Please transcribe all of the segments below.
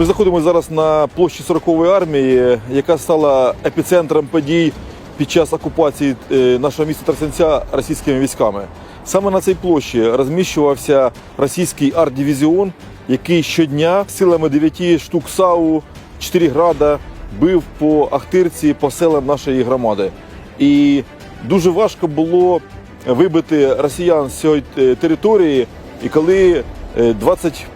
Ми знаходимося зараз на площі 40-ї армії, яка стала епіцентром подій під час окупації е, нашого міста Тростянця російськими військами. Саме на цій площі розміщувався російський арт-дивізіон, який щодня силами 9 штук САУ, 4 града бив по Ахтирці, по селам нашої громади. І дуже важко було вибити росіян з цієї е, території. І коли е,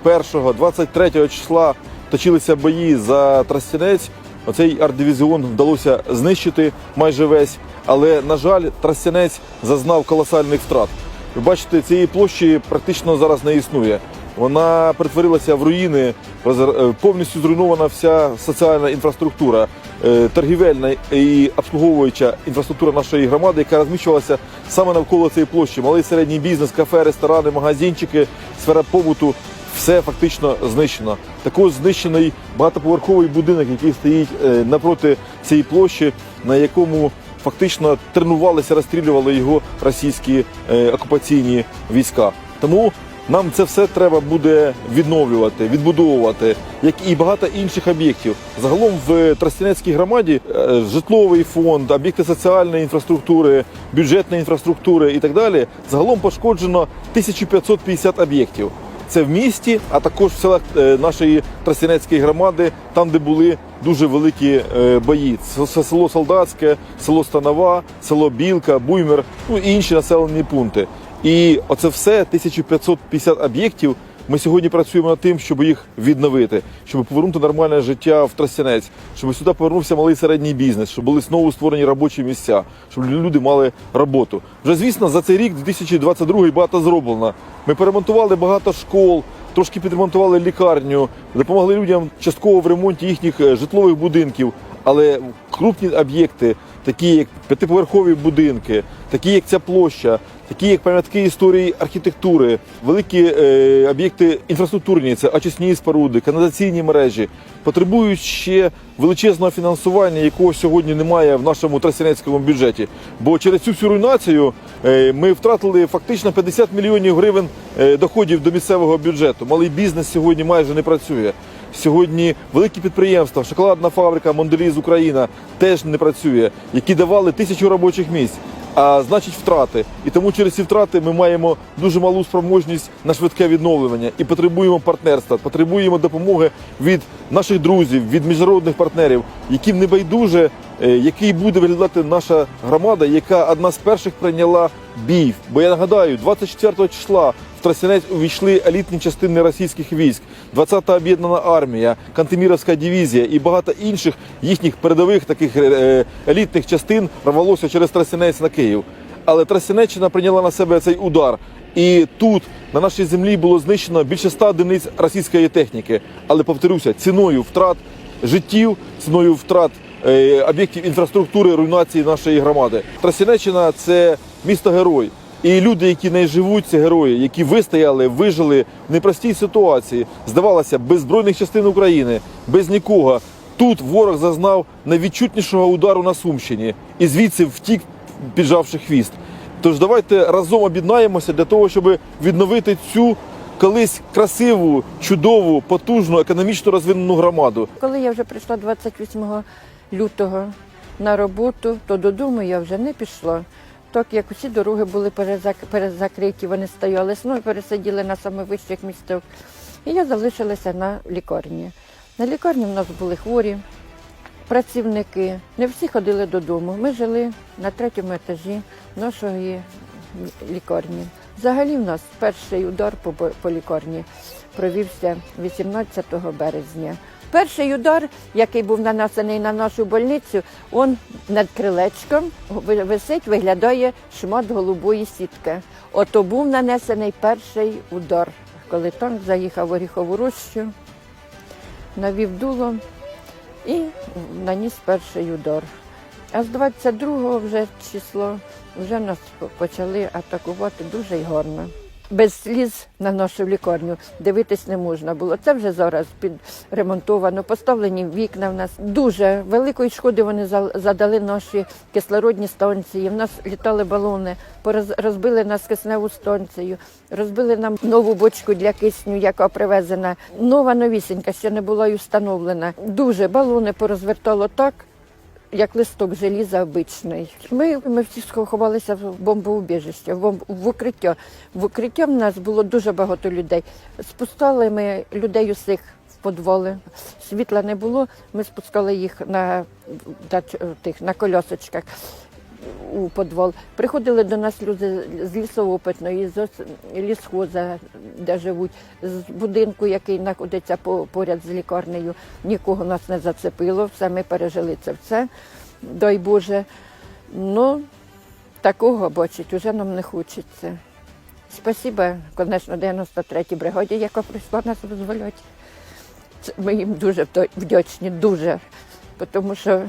21-23 числа точилися бої за Тростянець, оцей арт-дивізіон вдалося знищити майже весь. Але, на жаль, Тростянець зазнав колосальних втрат. Ви бачите, цієї площі практично зараз не існує. Вона перетворилася в руїни, е, повністю зруйнована вся соціальна інфраструктура, е, торгівельна і обслуговуюча інфраструктура нашої громади, яка розміщувалася саме навколо цієї площі. Малий середній бізнес, кафе, ресторани, магазинчики, сфера побуту. Все фактично знищено. Також знищений багатоповерховий будинок, який стоїть е, напроти цієї площі, на якому фактично тренувалися, розстрілювали його російські е, окупаційні війська. Тому нам це все треба буде відновлювати, відбудовувати, як і багато інших об'єктів. Загалом в Тростянецькій громаді е, житловий фонд, об'єкти соціальної інфраструктури, бюджетної інфраструктури і так далі. Загалом пошкоджено 1550 об'єктів. Це в місті, а також в селах е, нашої Тростянецької громади, там, де були дуже великі е, бої. Це село Солдатське, село Станова, село Білка, Буймер, ну і інші населені пункти. І оце все 1550 об'єктів. Ми сьогодні працюємо над тим, щоб їх відновити, щоб повернути нормальне життя в Тростянець, щоб сюди повернувся малий середній бізнес, щоб були знову створені робочі місця, щоб люди мали роботу. Вже звісно, за цей рік, 2022, багато зроблено. Ми перемонтували багато школ, трошки підремонтували лікарню, допомогли людям частково в ремонті їхніх е, житлових будинків. Але крупні об'єкти, такі як п'ятиповерхові будинки, такі як ця площа, такі як пам'ятки історії архітектури, великі е, об'єкти інфраструктурні, це очисні споруди, каналізаційні мережі, потребують ще величезного фінансування, якого сьогодні немає в нашому тростянецькому бюджеті. Бо через цю всю руйнацію е, ми втратили фактично 50 мільйонів гривень е, доходів до місцевого бюджету. Малий бізнес сьогодні майже не працює. Сьогодні великі підприємства, шоколадна фабрика Монделіз Україна теж не працює, які давали тисячу робочих місць. А значить втрати. І тому через ці втрати ми маємо дуже малу спроможність на швидке відновлення і потребуємо партнерства, потребуємо допомоги від наших друзів, від міжнародних партнерів, яким не байдуже, який буде виглядати наша громада, яка одна з перших прийняла бій. Бо я нагадаю, 24 числа в Тростянець увійшли елітні частини російських військ, 20-та об'єднана армія, Кантеміровська дивізія і багато інших їхніх передових таких е, елітних частин рвалося через Тростянець на Київ. Але Тростянеччина прийняла на себе цей удар. І тут на нашій землі було знищено більше ста одиниць російської техніки. Але повторюся, ціною втрат життів, ціною втрат е, об'єктів інфраструктури, руйнації нашої громади. Тростянеччина – це місто герой. І люди, які не живуть, це герої, які вистояли, вижили в непростій ситуації. Здавалося, без збройних частин України, без нікого. Тут ворог зазнав найвідчутнішого удару на Сумщині і звідси втік, піджавши хвіст. Тож давайте разом об'єднаємося для того, щоб відновити цю колись красиву, чудову, потужну, економічно розвинену громаду. Коли я вже прийшла 28 лютого на роботу, то додому я вже не пішла. Так як усі дороги були перезак- перезакриті, вони стояли весною, пересиділи на найвищих місцях. І я залишилася на лікарні. На лікарні в нас були хворі, працівники. Не всі ходили додому. Ми жили на третьому етажі нашої лікарні. Взагалі в нас перший удар по, по лікарні провівся 18 березня. Перший удар, який був нанесений на нашу больницю, он над крилечком висить, виглядає шмат голубої сітки. Ото був нанесений перший удар, коли танк заїхав в Оріхову рощу, навів дуло і наніс перший удар. А з 22-го вже число вже нас почали атакувати дуже гарно. Без сліз на нашу лікарню дивитись не можна було. Це вже зараз підремонтовано, поставлені вікна в нас. Дуже великої шкоди вони за- задали наші кислородні станції. В нас літали балони, розбили нас кисневу станцію, розбили нам нову бочку для кисню, яка привезена. Нова новісенька ще не була й встановлена. Дуже балони порозвертало так як листок желіза обичний. Ми, ми всі сховалися в бомбоубіжище, в, бомб, в укриття. В укриття в нас було дуже багато людей. Спускали ми людей усіх в подвали. Світла не було. Ми спускали їх на, на, тих, на колясочках у подвал. Приходили до нас люди з лісоопитної, з лісхоза, де живуть, з будинку, який знаходиться поряд з лікарнею. Нікого нас не зацепило, все ми пережили це все. Дай Боже. Ну, такого бачить, уже нам не хочеться. Спасибо, звісно, 93-й бригаді, яка прийшла нас визволяти. Ми їм дуже вдячні, дуже. Тому що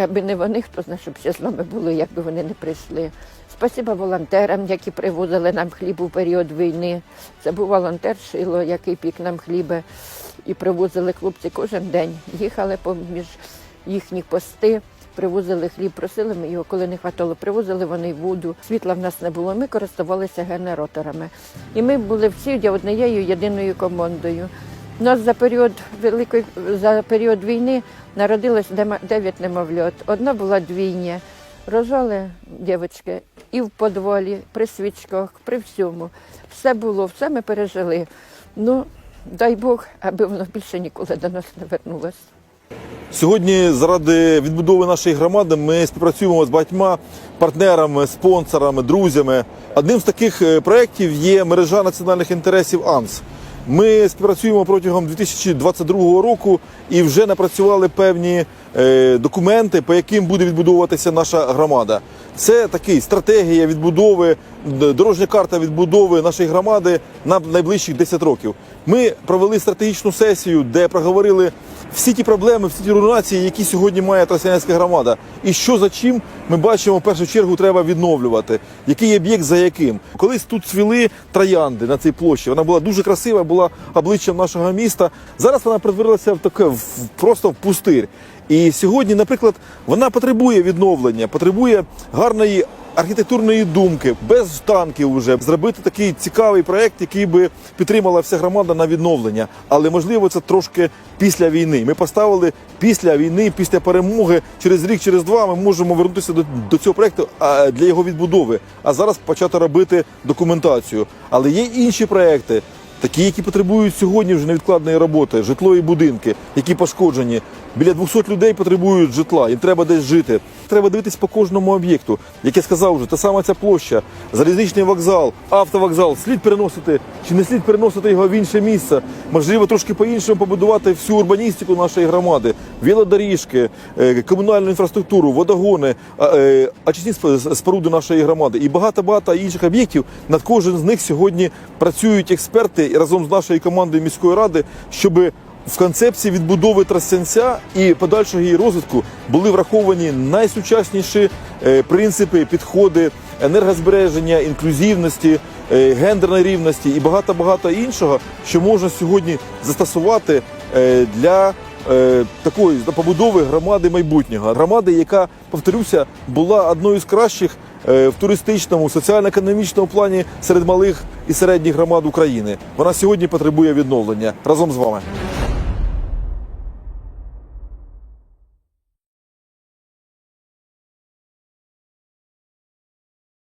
Аби не вони, хто знає, щоб ще з нами були, якби вони не прийшли. Спасибо волонтерам, які привозили нам хліб у період війни. Це був волонтер Шило, який пік нам хліба. І привозили хлопці кожен день. Їхали поміж їхні пости, привозили хліб, просили ми його, коли не хватало, привозили вони воду. Світла в нас не було. Ми користувалися генераторами. І ми були всі однією єдиною командою. У нас за період великої за період війни народилось дема- дев'ять немовлят. Одна була двійня. Рожали дівчатки і в подвалі, при свічках, при всьому. Все було, все ми пережили. Ну, дай Бог, аби воно більше ніколи до нас не вернулося. Сьогодні заради відбудови нашої громади ми співпрацюємо з багатьма партнерами, спонсорами, друзями. Одним з таких е, проєктів є мережа національних інтересів АНС. Ми співпрацюємо протягом 2022 року і вже напрацювали певні е, документи, по яким буде відбудовуватися наша громада. Це такий стратегія відбудови, дорожня карта відбудови нашої громади на найближчих 10 років. Ми провели стратегічну сесію, де проговорили всі ті проблеми, всі ті руйнації, які сьогодні має Тростянецька громада. І що за чим ми бачимо в першу чергу треба відновлювати. Який об'єкт за яким. Колись тут цвіли троянди на цій площі. Вона була дуже красива, була обличчям нашого міста. Зараз вона перетворилася в таке в, просто в пустир. І сьогодні, наприклад, вона потребує відновлення, потребує гарної архітектурної думки, без танків вже зробити такий цікавий проект, який би підтримала вся громада на відновлення. Але можливо це трошки після війни. Ми поставили після війни, після перемоги, через рік, через два ми можемо вернутися до, до цього проекту для його відбудови. А зараз почати робити документацію. Але є інші проекти. Такі, які потребують сьогодні вже невідкладної роботи, житло і будинки, які пошкоджені. Біля 200 людей потребують житла, їм треба десь жити. Треба дивитись по кожному об'єкту. Як я сказав вже, та сама ця площа, залізничний вокзал, автовокзал. Слід переносити чи не слід переносити його в інше місце. Можливо, трошки по-іншому побудувати всю урбаністику нашої громади, велодоріжки, е, комунальну інфраструктуру, водогони, е, очисні споруди нашої громади і багато-багато інших об'єктів. Над кожен з них сьогодні працюють експерти разом з нашою командою міської ради, щоб в концепції відбудови Тростянця і подальшого її розвитку були враховані найсучасніші е, принципи, підходи енергозбереження, інклюзивності, е, гендерної рівності і багато багато іншого, що можна сьогодні застосувати е, для такої побудови громади майбутнього. Громади, яка, повторюся, була одною з кращих в туристичному, соціально-економічному плані серед малих і середніх громад України. Вона сьогодні потребує відновлення разом з вами.